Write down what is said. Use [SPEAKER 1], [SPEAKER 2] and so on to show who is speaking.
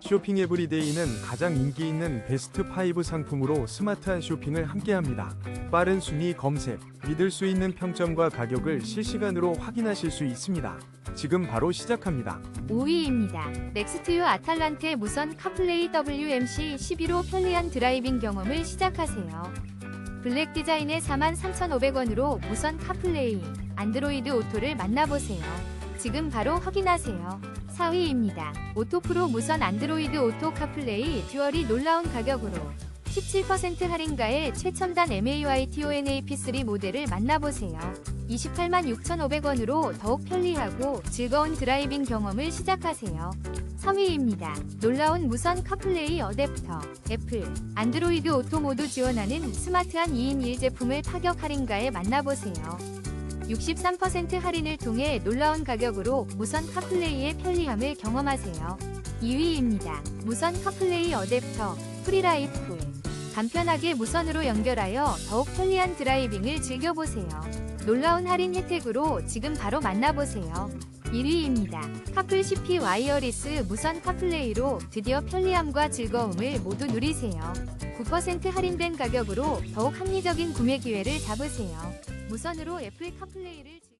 [SPEAKER 1] 쇼핑 에브리데이는 가장 인기 있는 베스트 5 상품으로 스마트한 쇼핑을 함께합니다. 빠른 순위 검색, 믿을 수 있는 평점과 가격을 실시간으로 확인하실 수 있습니다. 지금 바로 시작합니다.
[SPEAKER 2] 5위입니다. 넥스트유 아탈란테 무선 카플레이 WMC 11호 편리한 드라이빙 경험을 시작하세요. 블랙 디자인의 43,500원으로 무선 카플레이, 안드로이드 오토를 만나보세요. 지금 바로 확인하세요. 4위입니다. 오토프로 무선 안드로이드 오토 카플레이 듀얼이 놀라운 가격으로 17% 할인가에 최첨단 MAY TONAP3 모델을 만나보세요. 28만 6,500원으로 더욱 편리하고 즐거운 드라이빙 경험을 시작하세요. 3위입니다. 놀라운 무선 카플레이 어댑터 애플 안드로이드 오토 모두 지원하는 스마트한 2인 1 제품을 파격 할인가에 만나보세요. 63% 할인을 통해 놀라운 가격으로 무선 카플레이의 편리함을 경험하세요. 2위입니다. 무선 카플레이 어댑터 프리라이프 간편하게 무선으로 연결하여 더욱 편리한 드라이빙을 즐겨보세요. 놀라운 할인 혜택으로 지금 바로 만나보세요. 1위입니다. 카플 CP 와이어리스 무선 카플레이로 드디어 편리함과 즐거움을 모두 누리세요. 9% 할인된 가격으로 더욱 합리적인 구매 기회를 잡으세요. 무선으로 애플 카플레이를 즐-